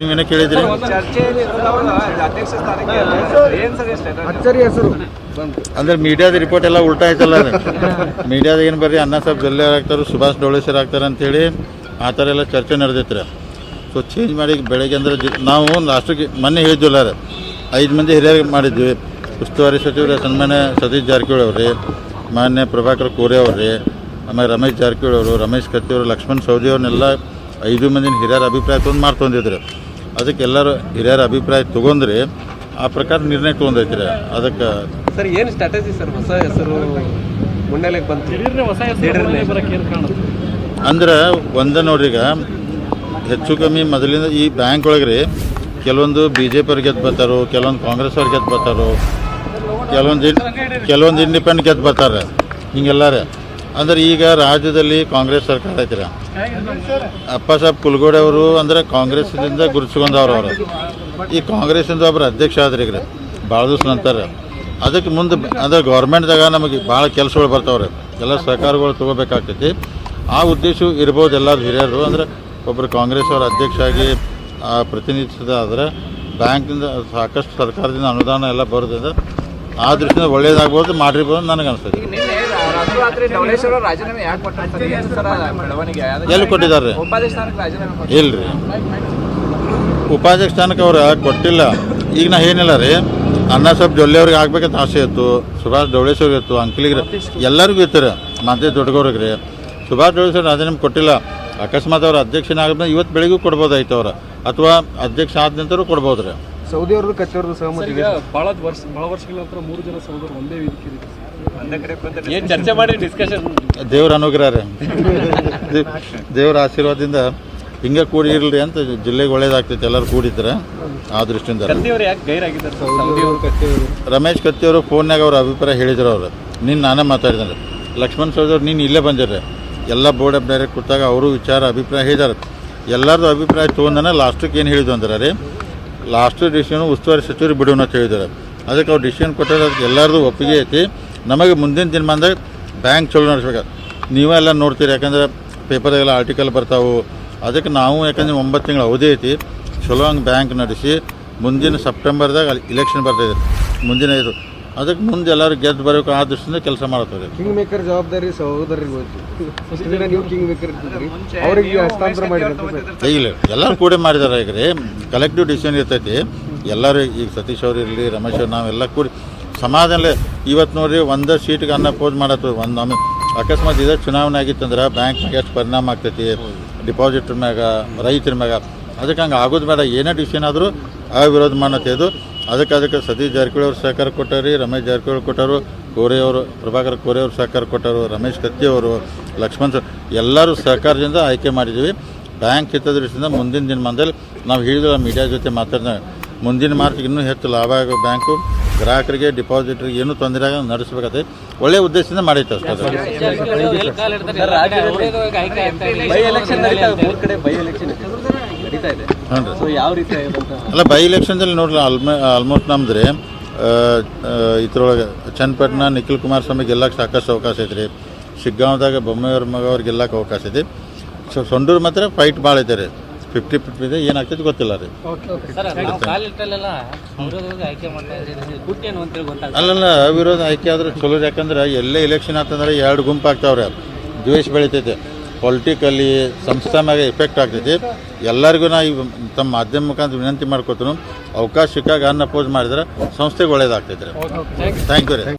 ನೀವೇನೇ ಕೇಳಿದ್ರಿ? ಅಂದ್ರೆ ಮೀಡಿಯಾದ ರಿಪೋರ್ಟ್ ಎಲ್ಲ ಉಲ್ಟಾ ಆಯ್ತಲ್ಲ ಮೀಡಿಯಾದ ಏನು ಬರ್ರಿ ಅಣ್ಣ ಸಾಬ್ ಜಲ್ಲೆ ಆಗ್ತಾರೆ ಸುಭಾಷ್ ಡೋಳೆ ಸರ್ ಆಗ್ತಾರೆ ಅಂತೇಳಿ ಆ ಥರ ಎಲ್ಲ ಚರ್ಚೆ ನಡೆದೈತ್ರಿ. ಸೊ ಚೇಂಜ್ ಮಾಡಿ ಬೆಳಗ್ಗೆ ಅಂದ್ರೆ ನಾವು ಲಾಸ್ಟಿಗೆ ಮೊನ್ನೆ ಹೇಳಿದ್ವಲ್ಲ ರೀ ಐದು ಮಂದಿ ಹಿರಿಯರಿಗೆ ಮಾಡಿದ್ವಿ. ಉಸ್ತುವಾರಿ ಸಚಿವರು ಸನ್ಮಾನ್ಯ ಸತೀಶ್ ಜಾರಕಿಹೊಳಿ ಅವ್ರಿ ಮಾನ್ಯ ಪ್ರಭಾಕರ್ ಕೋರೆ ಅವ್ರಿ ಆಮೇಲೆ ರಮೇಶ್ ಜಾರಕಿಹೊಳಿ ಅವರು ರಮೇಶ್ ಕತ್ತಿ ಅವರು ಲಕ್ಷ್ಮಣ್ ಸೌದಿ ಅವ್ರನ್ನೆಲ್ಲ ಐದು ಮಂದಿನ ಹಿರಿಯರ ಅಭಿಪ್ರಾಯ ತೊಗೊಂಡು ಮಾಡ್ತೊಂದಿದ್ರು. ಅದಕ್ಕೆ ಎಲ್ಲರೂ ಹಿರಿಯರ ಅಭಿಪ್ರಾಯ ತೊಗೊಂಡ್ರಿ ಆ ಪ್ರಕಾರ ನಿರ್ಣಯ ತೊಗೊಂಡೈತ್ರಿ ಅದಕ್ಕೆ ಸರ್ ಏನು ಸ್ಟ್ರಾಟಜಿ ಸರ್? ಹೊಸ ಹೆಸರು ಮುನ್ನೆಲೆಗೆ ಬಂತು. ಅಂದ್ರೆ ಒಂದ ನೋಡ್ರಿ ಈಗ ಹೆಚ್ಚು ಕಮ್ಮಿ ಮೊದಲಿಂದ ಈ ಬ್ಯಾಂಕ್ ಒಳಗೆ ರೀ ಕೆಲವೊಂದು ಬಿ ಜೆ ಪಿ ಅವ್ರು ಗೆದ್ದು ಬರ್ತಾರೋ ಕೆಲವೊಂದು ಕಾಂಗ್ರೆಸ್ ಅವ್ರು ಗೆದ್ದು ಬರ್ತಾರೋ ಕೆಲವೊಂದು ಇನ್- ಕೆಲವೊಂದು ಇಂಡಿಪೆಂಡೆಂಟ್ ಗೆದ್ದು ಬರ್ತಾರೆ ಹಿಂಗೆಲ್ಲಾರೆ. ಅಂದ್ರೆ ಈಗ ರಾಜ್ಯದಲ್ಲಿ ಕಾಂಗ್ರೆಸ್ ಸರ್ಕಾರ ಐತಿರ. ಅಪ್ಪ ಸಾಹೇಬ್ ಕುಲ್ಗೋಡೆ ಅವರು ಅಂದ್ರೆ ಕಾಂಗ್ರೆಸ್ನಿಂದ ಗುರುಸ್ಕೊಂಡವ್ರು ಅವರು. ಈ ಕಾಂಗ್ರೆಸ್ಸಿಂದ ಒಬ್ಬರು ಅಧ್ಯಕ್ಷ ಆದ್ರಿ ಈಗ. ಭಾಳ ದಿವಸ ನಂತರ. ಅದಕ್ಕೆ ಮುಂದೆ ಅಂದ್ರೆ ಗೌರ್ಮೆಂಟ್ದಾಗ ನಮಗೆ ಭಾಳ ಕೆಲಸಗಳು ಬರ್ತಾವ್ರೆ. ಎಲ್ಲ ಸರ್ಕಾರಗಳು ತೊಗೋಬೇಕಾಗ್ತೈತಿ. ಆ ಉದ್ದೇಶ ಇರ್ಬೋದು ಎಲ್ಲರೂ ಹಿರಿಯರು. ಅಂದ್ರೆ ಒಬ್ಬರು ಕಾಂಗ್ರೆಸ್ ಅವರ ಅಧ್ಯಕ್ಷ ಆಗಿ ಪ್ರತಿನಿಧಿಸಿದಾದ್ರೆ ಬ್ಯಾಂಕಿಂದ ಸಾಕಷ್ಟು ಸರ್ಕಾರದಿಂದ ಅನುದಾನ ಎಲ್ಲ ಬರೋದ್ರಿಂದ ಆ ದೃಷ್ಟಿಯಿಂದ ಒಳ್ಳೇದಾಗ್ಬೋದು, ಮಾಡಿರ್ಬೋದು ನನಗೆ ಅನಿಸ್ತೈತಿ. ಎಲ್ಲಿ ಕೊಟ್ಟಿದ್ದಾರೆ? ಇಲ್ರಿ ಉಪಾಧ್ಯಕ್ಷ ಸ್ಥಾನಕ್ಕೆ ಅವ್ರು ಕೊಟ್ಟಿಲ್ಲ? ಈಗ ನಾ ಏನಿಲ್ಲ ರೀ ಅಣ್ಣ ಸಾಹೇಬ್ ಜೊಲ್ಲೆ ಅವ್ರಿಗೆ ಆಗ್ಬೇಕಂತ ಆಸೆ ಇತ್ತು ಸುಭಾಷ್ ಡವಳೇಶ್ವರಿಗೆ ಇತ್ತು ಅಂಕಲಿಗೆ ಎಲ್ಲರಿಗೂ ಇತ್ತು ರೀ ಮತ್ತೆ ದೊಡ್ಡಗವ್ರಿಗೆ ರೀ. ಸುಭಾಷ್ ಡವಳೇಶ್ವರ ರಾಜೀನಾಮೆ ಕೊಟ್ಟಿಲ್ಲ. ಅಕಸ್ಮಾತ್ ಅವ್ರ ಅಧ್ಯಕ್ಷನಾಗ ಇವತ್ತು ಬೆಳಿಗ್ಗೆ ಕೊಡ್ಬೋದಾಯ್ತು ಅವ್ರ. ಅಥವಾ ಅಧ್ಯಕ್ಷ ಆದ ನಂತರ ಕೊಡ್ಬೋದು ರೀ. ಸೌದಿ ಅವ್ರದ್ದು ಕಚ್ಚವ್ರದ್ದು ಸಹಮತಿ ಇದೆ ಬಹಳ ವರ್ಷ ಬಹಳ ವರ್ಷಗಳ ನಂತರ ಮೂರು ಜನ ಸಹೋದರ ಒಂದೇ ವೇದಿಕೆ ಇದೆ ಕಡೆ ಏನು ಚರ್ಚೆ ಮಾಡಿ ಡಿಸ್ಕಷನ್ ದೇವ್ರ ಅನುಗ್ರಹ ರೀ ದೇವ್ರ ಆಶೀರ್ವಾದದಿಂದ ಹಿಂಗೆ ಕೂಡಿ ಇರಲಿ ಅಂತ ಜಿಲ್ಲೆಗೆ ಒಳ್ಳೇದಾಗ್ತೈತೆ ಎಲ್ಲರೂ ಕೂಡಿದ್ರೆ ಆ ದೃಷ್ಟಿಯಿಂದ. ರಮೇಶ್ ಕತ್ತಿಯವರು ಫೋನ್ನಾಗ ಅವ್ರು ಕಚ್ಚಿ ರಮೇಶ್ ಕತ್ತಿ ಅವರು ಫೋನ್ಯಾಗ ಅವ್ರ ಅಭಿಪ್ರಾಯ ಹೇಳಿದ್ರು ಅವರು. ನೀನು ನಾನೇ ಮಾತಾಡಿದ್ರೆ ಲಕ್ಷ್ಮಣ್ ಸೌದವ್ರು ನೀನು ಇಲ್ಲೇ ಬಂದಿರ್ರೆ. ಎಲ್ಲ ಬೋರ್ಡ್ ಆಫ್ ಡೈರೆಕ್ಟ್ ಕೊಟ್ಟಾಗ ಅವರು ವಿಚಾರ ಅಭಿಪ್ರಾಯ ಹೇಳಿದಾರೆ. ಎಲ್ಲರದು ಅಭಿಪ್ರಾಯ ತೊಗೊಂಡನ ಲಾಸ್ಟಿಗೆ ಏನು ಹೇಳಿದ್ವು ಅಂದ್ರೆ ರೀ ಲಾಸ್ಟ್ ಡಿಸಿಷನ್ ಉಸ್ತುವಾರಿ ಸಚಿವರು ಬಿಡೋಣ ಅಂತ ಅದಕ್ಕೆ ಅವ್ರು ಡಿಸಿಷನ್ ಕೊಟ್ಟರೆ ಅದಕ್ಕೆ ಎಲ್ಲರದು ಒಪ್ಪಿಗೆ ಐತಿ. ನಮಗೆ ಮುಂದಿನ ದಿನಮಾನದಾಗ ಬ್ಯಾಂಕ್ ಚಲೋ ನಡೆಸ್ಬೇಕು. ನೀವೆಲ್ಲ ನೋಡ್ತೀರಿ, ಯಾಕಂದ್ರೆ ಪೇಪರ್ದಾಗೆಲ್ಲ ಆರ್ಟಿಕಲ್ ಬರ್ತಾವೆ. ಅದಕ್ಕೆ ನಾವು ಯಾಕಂದ್ರೆ ಒಂಬತ್ತು ತಿಂಗಳು ಅವಧಿ ಐತಿ. ಚಲೋ ಹಂಗೆ ಬ್ಯಾಂಕ್ ನಡೆಸಿ ಮುಂದಿನ ಸೆಪ್ಟೆಂಬರ್ದಾಗ ಅಲ್ಲಿ ಇಲೆಕ್ಷನ್ ಬರ್ತಾಯಿದೆ ಮುಂದಿನ ಇದು ಅದಕ್ಕೆ ಮುಂದೆ ಎಲ್ಲರೂ ಗೆದ್ದು ಬರಬೇಕು ಆ ದೃಷ್ಟಿಯಿಂದ ಕೆಲಸ ಮಾಡ್ತಾರೆ ಕಿಂಗ್ ಮೇಕರ್ ಜವಾಬ್ದಾರಿ ಸಹೋದರಿಗೆ ಹೋಯ್ತು. ಇಷ್ಟು ದಿನ ನೀವು ಕಿಂಗ್ ಮೇಕರ್ ಇರ್ತಿದ್ರಿ ಅವ್ರಿಗೆ ಹಸ್ತಾಂತರ ಮಾಡಿದ್ರೆ ಸರ್. ಇಲ್ಲ ಎಲ್ಲರೂ ಕೂಡ ಮಾಡಿದ್ದಾರೆ ಈಗ ರೀ ಕಲೆಕ್ಟಿವ್ ಡಿಸಿಷನ್ ಇರ್ತೈತಿ. ಎಲ್ಲರೂ ಈಗ ಸತೀಶ್ ಅವ್ರು ಇರಲಿ ರಮೇಶ್ ಅವ್ರು ನಾವೆಲ್ಲ ಕೂಡಿ ಸಮಾಜದಲ್ಲಿ ಇವತ್ತು ನೋಡ್ರಿ ಒಂದೇ ಸೀಟ್ಗೆ ಅನ್ನ ಪೋಸ್ ಮಾಡತ್ತು ಒಂದು ನಮಗೆ ಅಕಸ್ಮಾತ್ ಇದೇ ಚುನಾವಣೆ ಆಗಿತ್ತಂದ್ರೆ ಬ್ಯಾಂಕ್ ಎಷ್ಟು ಪರಿಣಾಮ ಆಗ್ತೈತಿ ಡಿಪಾಸಿಟ್ರ್ ಮ್ಯಾಗ ರೈತರ ಮ್ಯಾಗ. ಅದಕ್ಕೆ ಹಂಗೆ ಆಗೋದು ಬೇಡ. ಏನೇ ಡಿಸಿಷನ್ ಆದರೂ ಅವಿರೋಧ ಮಾಡತ್ತೆ ಇದು ಅದಕ್ಕೆ ಅದಕ್ಕೆ ಸತೀಶ್ ಜಾರಕಿಹೊಳಿ ಅವ್ರು ಸಹಕಾರ ಕೊಟ್ಟಾರಿ ರಮೇಶ್ ಜಾರಕಿಹೊಳಿ ಕೊಟ್ಟರು ಕೋರೆ ಅವರು ಪ್ರಭಾಕರ್ ಕೋರೆ ಅವರು ಸಹಕಾರ ಕೊಟ್ಟರು ರಮೇಶ್ ಕತ್ತಿ ಅವರು ಲಕ್ಷ್ಮಣ್ ಸರ್ ಎಲ್ಲರೂ ಸಹಕಾರದಿಂದ ಆಯ್ಕೆ ಮಾಡಿದ್ದೀವಿ. ಬ್ಯಾಂಕ್ ಹಿತದೃಷ್ಟಿಯಿಂದ ಮುಂದಿನ ದಿನಮಾನದಲ್ಲಿ ನಾವು ಹೇಳಿದ್ರೆ ಮೀಡಿಯಾ ಜೊತೆ ಮಾತಾಡಿದ ಮುಂದಿನ ಮಾರ್ಚ್ಗೆ ಇನ್ನೂ ಹೆಚ್ಚು ಲಾಭ ಆಗೋ ಬ್ಯಾಂಕು ಗ್ರಾಹಕರಿಗೆ ಡಿಪಾಸಿಟ್ರಿಗೆ ಏನು ತೊಂದರೆ ಆಗ ನಡೆಸಬೇಕಾದ್ರೆ ಒಳ್ಳೆಯ ಉದ್ದೇಶದಿಂದ ಮಾಡೈತೆ ಅಷ್ಟೇ ಅದು. ನಡೀತಾ ಇದೆ. ಸೊ ಯಾವ ರೀತಿ ಅಲ್ಲ ಬೈ ಎಲೆಕ್ಷನ್ದಲ್ಲಿ ನೋಡ್ರಿ ಆಲ್ಮೋ ಆಲ್ಮೋಸ್ಟ್ ನಮ್ದು ರೀ ಇದ್ರೊಳಗೆ ಚನ್ನಪಟ್ಟಣ ನಿಖಿಲ್ ಕುಮಾರಸ್ವಾಮಿ ಗೆಲ್ಲಕ್ಕೆ ಸಾಕಷ್ಟು ಅವಕಾಶ ಐತೆ ರೀ ಶಿಗ್ಗಾಂವ್ದಾಗ ಬೊಮ್ಮೆಯವ್ರ ಮಗ ಅವ್ರು ಗೆಲ್ಲಕ್ಕೆ ಅವಕಾಶ ಐತಿ. ಸೊ ಸೊಂಡೂರು ಮಾತ್ರ ಫೈಟ್ ಭಾಳ ಐತೆ ರೀ. ಫಿಫ್ಟಿ ಫಿಫ್ಟಿ ಇದೆ ಏನಾಗ್ತೈತೆ ಗೊತ್ತಿಲ್ಲ ರೀ. ಅಲ್ಲಲ್ಲ ಅವಿರೋಧ ಆಯ್ಕೆ ಆದ್ರೆ ಚಲೋ ಯಾಕಂದ್ರೆ ಎಲ್ಲೇ ಎಲೆಕ್ಷನ್ ಆಗ್ತಂದ್ರೆ ಎರಡು ಗುಂಪು ಆಗ್ತಾವ್ರೆ. ದ್ವೇಷ ಬೆಳಿತೈತೆ. ಪೊಲಿಟಿಕಲ್ಲಿ ಸಂಸ್ಥೆ ಮ್ಯಾಗ ಎಫೆಕ್ಟ್ ಆಗ್ತೈತಿ. ಎಲ್ಲರಿಗೂ ನಾ ಈ ತಮ್ಮ ಮಾಧ್ಯಮ ಮುಖಾಂತರ ವಿನಂತಿ ಮಾಡ್ಕೊತೀನಿ. ಅವಕಾಶ ಸಿಕ್ಕಾಗ ಅನ್ನ ಅಪೋಸ್ ಮಾಡಿದ್ರೆ ಸಂಸ್ಥೆಗೆ ಒಳ್ಳೇದಾಗ್ತೈತೆ ರೀ. ಥ್ಯಾಂಕ್ ಯು ರೀ.